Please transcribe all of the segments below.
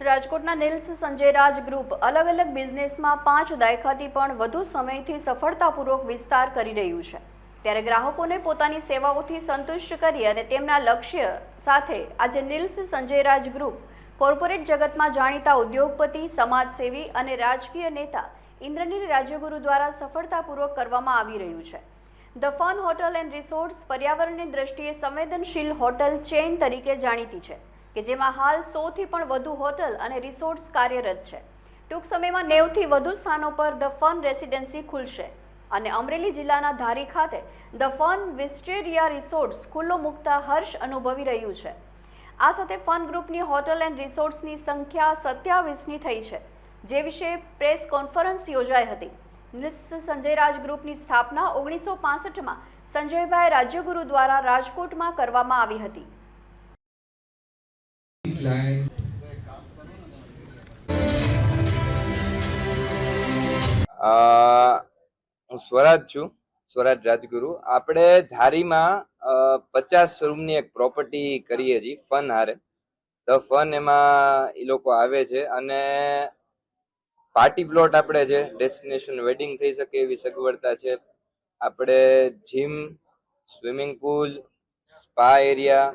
રાજકોટના Niels Sanjay Raj group અલગ અલગ બિઝનેસમાં પાંચ દાયકાથી પણ વધુ સમયથી સફળતાપૂર્વક વિસ્તાર કરી રહ્યું છે. ત્યારે ગ્રાહકોને પોતાની સેવાઓથી સંતુષ્ટ કરી અને તેમના લક્ષ્ય સાથે આજે નિલ્સ સંજય રાજ ગ્રુપ કોર્પોરેટ જગતમાં જાણીતા ઉદ્યોગપતિ, સમાજસેવી અને રાજકીય નેતા ઇન્દ્રનીલ રાજ્યગુરુ દ્વારા સફળતાપૂર્વક કરવામાં આવી રહ્યું છે. The fun hotel and resorts પર્યાવરણની દ્રષ્ટિએ સંવેદનશીલ હોટલ ચેઇન તરીકે જાણીતી છે. કે જેમાં હાલ સોથી પણ વધુ હોટલ અને રિસોર્ટ્સ કાર્યરત છે. ટૂંક સમયમાં નેવથી વધુ સ્થાનો પર ધ ફન રેસિડેન્સી ખુલશે. અને અમરેલી જિલ્લાના ધારી ખાતે ધ ફન વિસ્ટેરિયા રિસોર્ટ્સ ખુલ્લો મૂકતા હર્ષ અનુભવી રહ્યું છે. આ સાથે ફન ગ્રુપની હોટલ એન્ડ રિસોર્ટ્સની સંખ્યા સત્યાવીસની થઈ છે, જે વિશે પ્રેસ કોન્ફરન્સ યોજાઈ હતી. નિસ સંજય રાજ ગ્રુપની સ્થાપના ઓગણીસો પાસઠમાં સંજયભાઈ રાજ્યગુરુ દ્વારા રાજકોટમાં કરવામાં આવી હતી. અ, હું સ્વરાજ છું સ્વરાજ રાજગુરુ. આપણે ધારીમાં પચાસ રૂમની એક પ્રોપર્ટી કરીએ છીએ ફન હારે. ધ ફન એમાં એ લોકો આવે છે અને પાર્ટી પ્લોટ આપણે છે ડેસ્ટિનેશન વેડિંગ થઈ શકે એવી સગવડતા છે. આપણે gym swimming pool spa area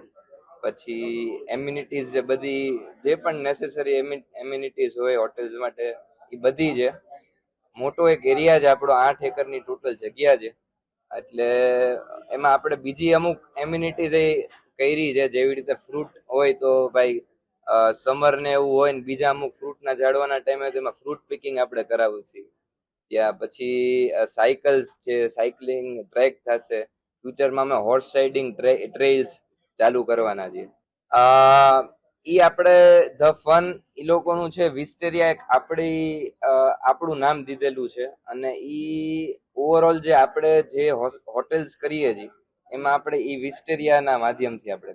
પછી એમ્યુનિટીઝ જે બધી, જે પણ નેસેસરી એમ્યુનિટીઝ હોય હોટેલ્સ માટે, એ બધી છે. મોટો એક એરિયા છે આપણો આઠ એકરની ટોટલ જગ્યા છે. એટલે એમાં આપણે બીજી અમુક એમ્યુનિટીઝ એ કરી છે, જેવી રીતે ફ્રૂટ હોય તો ભાઈ સમર ને એવું હોય ને બીજા અમુક ફ્રૂટના ઝાડવાના ટાઈમે તો એમાં ફ્રૂટ પિકિંગ આપણે કરાવું છીએ. ત્યાં પછી સાયકલ્સ છે સાયકલિંગ ટ્રેક થશે. ફ્યુચરમાં અમે હોર્સ રાઇડિંગ ટ્રેલ્સ ચાલુ કરવાના છીએ ઈ આપણે ધ ફન એ લોકોનું છે, વિસ્ટેરિયા એક આપણી આપણું નામ દીધેલું છે અને ઈ ઓવરઓલ જે આપણે જે હોટેલ્સ કરીએ છીએ, એમાં આપણે ઈ વિસ્ટેરિયાના માધ્યમથી આપણે